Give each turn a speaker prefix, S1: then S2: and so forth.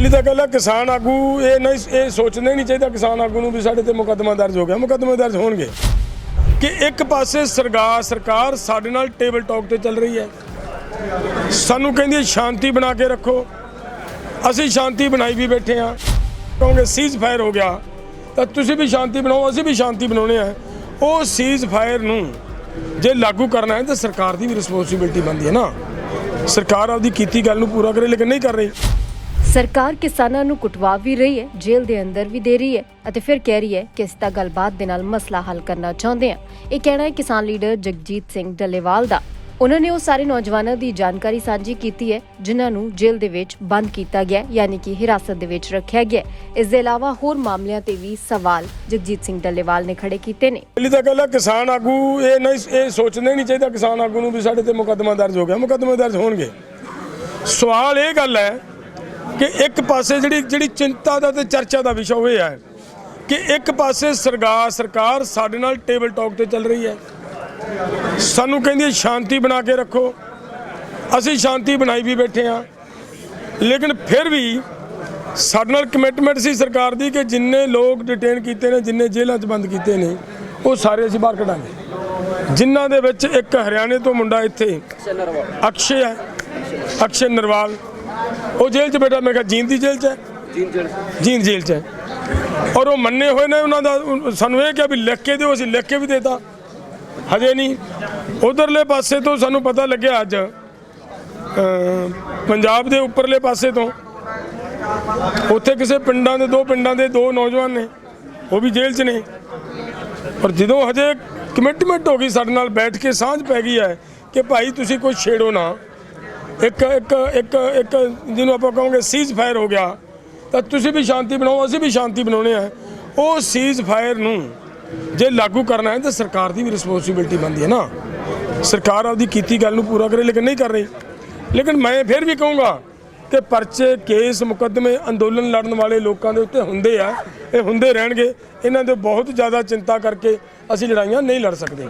S1: ਪਹਿਲੀ ਤਾਂ ਗੱਲ ਹੈ ਕਿਸਾਨ ਆਗੂ, ਇਹ ਨਹੀਂ, ਇਹ ਸੋਚਣਾ ਹੀ ਨਹੀਂ ਚਾਹੀਦਾ ਕਿਸਾਨ ਆਗੂ ਨੂੰ ਵੀ ਸਾਡੇ ਤੇ ਮੁਕੱਦਮਾ ਦਰਜ ਹੋ ਗਿਆ। ਮੁਕੱਦਮੇ ਦਰਜ ਹੋਣਗੇ। ਕਿ ਇੱਕ ਪਾਸੇ ਸਰਕਾਰ ਸਰਕਾਰ ਸਾਡੇ ਨਾਲ ਟੇਬਲ ਟਾਕ ਤੇ ਚੱਲ ਰਹੀ ਹੈ। ਸਾਨੂੰ ਕਹਿੰਦੀ ਹੈ, ਸ਼ਾਂਤੀ ਬਣਾ ਕੇ ਰੱਖੋ। ਅਸੀਂ ਸ਼ਾਂਤੀ ਬਣਾਈ ਵੀ ਬੈਠੇ ਆ ਕਹੋਗੇ ਸੀਜ਼ ਫਾਇਰ ਹੋ ਗਿਆ। ਤਾਂ ਤੁਸੀਂ ਵੀ ਸ਼ਾਂਤੀ ਬਣਾਓ, ਅਸੀਂ ਵੀ ਸ਼ਾਂਤੀ ਬਣਾਉਣੇ ਆ ਉਹ ਸੀਜ਼ ਫਾਇਰ ਨੂੰ ਜੇ ਲਾਗੂ ਕਰਨਾ ਹੈ, ਤਾਂ ਸਰਕਾਰ ਦੀ ਵੀ ਰਿਸਪੌਂਸਿਬਿਲਟੀ ਬਣਦੀ ਹੈ ਨਾ। ਸਰਕਾਰ ਆਪਦੀ ਕੀਤੀ ਗੱਲ ਨੂੰ ਪੂਰਾ ਕਰੇ, ਲੇਕਿਨ ਨਹੀਂ ਕਰ ਰਹੀ।
S2: ਸਰਕਾਰ ਕਿਸਾਨਾਂ ਨੂੰ ਕੁਟਵਾ ਵੀ ਰਹੀ ਹੈ, ਜੇਲ੍ਹ ਦੇ ਅੰਦਰ ਵੀ ਦੇ ਰਹੀ ਹੈ ਅਤੇ ਫਿਰ ਕਹਿ ਰਹੀ ਹੈ ਕਿ ਇਸ ਦਾ ਗੱਲਬਾਤ ਦੇ ਨਾਲ ਮਸਲਾ ਹੱਲ ਕਰਨਾ ਚਾਹੁੰਦੇ ਹਾਂ। ਇਹ ਕਹਿਣਾ ਹੈ ਕਿਸਾਨ ਲੀਡਰ ਜਗਜੀਤ ਸਿੰਘ ਡੱਲੇਵਾਲ ਦਾ। ਉਹਨਾਂ ਨੇ ਉਹ ਸਾਰੇ ਨੌਜਵਾਨਾਂ ਦੀ ਜਾਣਕਾਰੀ ਸਾਂਝੀ ਕੀਤੀ ਹੈ, ਜਿਨ੍ਹਾਂ ਨੂੰ ਜੇਲ੍ਹ ਦੇ ਵਿੱਚ ਬੰਦ ਕੀਤਾ ਗਿਆ, ਯਾਨੀ ਕਿ ਹਿਰਾਸਤ ਦੇ ਵਿੱਚ ਰੱਖਿਆ ਗਿਆ ਇਸ ਦੇ ਇਲਾਵਾ ਹੋਰ ਮਾਮਲਿਆਂ ਤੇ ਵੀ ਸਵਾਲ ਜਗਜੀਤ ਸਿੰਘ ਡੱਲੇਵਾਲ ਨੇ ਖੜੇ ਕੀਤੇ ਨੇ।
S1: ਪਹਿਲੀ ਤਾਂ ਗੱਲ ਹੈ, ਕਿਸਾਨ ਆਗੂ ਇਹ ਨਹੀਂ, ਇਹ ਸੋਚਣਾ ਨਹੀਂ ਚਾਹੀਦਾ ਕਿਸਾਨ ਆਗੂ ਨੂੰ ਵੀ ਸਾਡੇ ਤੇ ਮੁਕੱਦਮਾ ਦਰਜ ਹੋ ਗਿਆ। ਮੁਕੱਦਮਾ ਦਰਜ ਹੋਣਗੇ। ਸਵਾਲ ਇਹ ਗੱਲ ਹੈ ਕਿ ਇੱਕ ਪਾਸੇ ਜਿਹੜੀ ਜਿਹੜੀ ਚਿੰਤਾ ਦਾ ਤੇ ਚਰਚਾ ਦਾ ਵਿਸ਼ਾ ਉਹ ਇਹ ਹੈ ਕਿ ਇੱਕ ਪਾਸੇ ਸਰਕਾਰ ਸਰਕਾਰ ਸਾਡੇ ਨਾਲ ਟੇਬਲ ਟਾਕ ਤੇ ਚੱਲ ਰਹੀ ਹੈ। ਸਾਨੂੰ ਕਹਿੰਦੀ ਹੈ ਸ਼ਾਂਤੀ ਬਣਾ ਕੇ ਰੱਖੋ। ਅਸੀਂ ਸ਼ਾਂਤੀ ਬਣਾਈ ਵੀ ਬੈਠੇ ਆ ਲੇਕਿਨ ਫਿਰ ਵੀ ਸਾਡੇ ਨਾਲ ਕਮਿਟਮੈਂਟ ਸੀ ਸਰਕਾਰ ਦੀ ਕਿ ਜਿੰਨੇ ਲੋਕ ਡਿਟੇਨ ਕੀਤੇ ਨੇ, ਜਿੰਨੇ ਜੇਲ੍ਹਾਂ 'ਚ ਬੰਦ ਕੀਤੇ ਨੇ, ਉਹ ਸਾਰੇ ਅਸੀਂ ਬਾਹਰ ਕਢਾਂਗੇ। ਜਿਨ੍ਹਾਂ ਦੇ ਵਿੱਚ ਇੱਕ ਹਰਿਆਣੇ ਤੋਂ ਮੁੰਡਾ ਇੱਥੇ ਅਕਸ਼ੇ ਹੈ, ਅਕਸ਼ੇ ਨਰਵਾਲ। ਉਹ ਜੇਲ੍ਹ 'ਚ ਬੈਠਾ ਮੈਂ ਕਿਹਾ ਜੀਂਦ ਦੀ ਜੇਲ੍ਹ 'ਚ ਹੈ? ਜੀਂਦ ਜੇਲ੍ਹ 'ਚ। ਹੈ। ਔਰ ਉਹ ਮੰਨੇ ਹੋਏ ਨੇ ਉਹਨਾਂ ਦਾ ਸਾਨੂੰ ਇਹ ਕਿਹਾ ਵੀ ਲਿਖ ਕੇ ਦਿਓ ਅਸੀਂ ਲਿਖ ਕੇ ਵੀ ਦੇਤਾ ਹਜੇ ਨਹੀਂ। ਉਧਰਲੇ ਪਾਸੇ ਤੋਂ ਸਾਨੂੰ ਪਤਾ ਲੱਗਿਆ ਅੱਜ ਪੰਜਾਬ ਦੇ ਉੱਪਰਲੇ ਪਾਸੇ ਤੋਂ। ਉੱਥੇ ਕਿਸੇ ਪਿੰਡਾਂ ਦੇ ਦੋ ਪਿੰਡਾਂ ਦੇ ਦੋ ਨੌਜਵਾਨ ਨੇ। ਉਹ ਵੀ ਜੇਲ੍ਹ 'ਚ ਨੇ। ਪਰ ਜਦੋਂ ਹਜੇ ਕਮਿਟਮੈਂਟ ਹੋ ਗਈ ਸਾਡੇ ਨਾਲ ਬੈਠ ਕੇ ਸਾਂਝ ਪੈ ਗਈ ਹੈ ਕਿ ਭਾਈ ਤੁਸੀਂ ਕੋਈ ਛੇੜੋ ਨਾ। ਇੱਕ ਇੱਕ ਇੱਕ ਇੱਕ ਜਿਹਨੂੰ ਆਪਾਂ ਕਹੋਗੇ ਸੀਜ਼ ਫਾਇਰ ਹੋ ਗਿਆ। ਤਾਂ ਤੁਸੀਂ ਵੀ ਸ਼ਾਂਤੀ ਬਣਾਓ, ਅਸੀਂ ਵੀ ਸ਼ਾਂਤੀ ਬਣਾਉਣੇ ਆ। ਉਹ ਸੀਜ਼ ਫਾਇਰ ਨੂੰ ਜੇ ਲਾਗੂ ਕਰਨਾ ਹੈ, ਤਾਂ ਸਰਕਾਰ ਦੀ ਵੀ ਰਿਸਪੌਂਸਿਬਿਲਟੀ ਬਣਦੀ ਹੈ ਨਾ। ਸਰਕਾਰ ਆਪਦੀ ਕੀਤੀ ਗੱਲ ਨੂੰ ਪੂਰਾ ਕਰੇ, ਲੇਕਿਨ ਨਹੀਂ ਕਰ ਰਹੀ। ਲੇਕਿਨ ਮੈਂ ਫਿਰ ਵੀ ਕਹੂੰਗਾ ਕਿ ਪਰਚੇ, ਕੇਸ, ਮੁਕੱਦਮੇ, ਅੰਦੋਲਨ ਲੜਨ ਵਾਲੇ ਲੋਕਾਂ ਦੇ ਉੱਤੇ ਹੁੰਦੇ ਆ, ਇਹ ਹੁੰਦੇ ਰਹਿਣਗੇ। ਇਹਨਾਂ ਦੇ ਬਹੁਤ ਜ਼ਿਆਦਾ ਚਿੰਤਾ ਕਰਕੇ ਅਸੀਂ ਲੜਾਈਆਂ ਨਹੀਂ ਲੜ ਸਕਦੇ।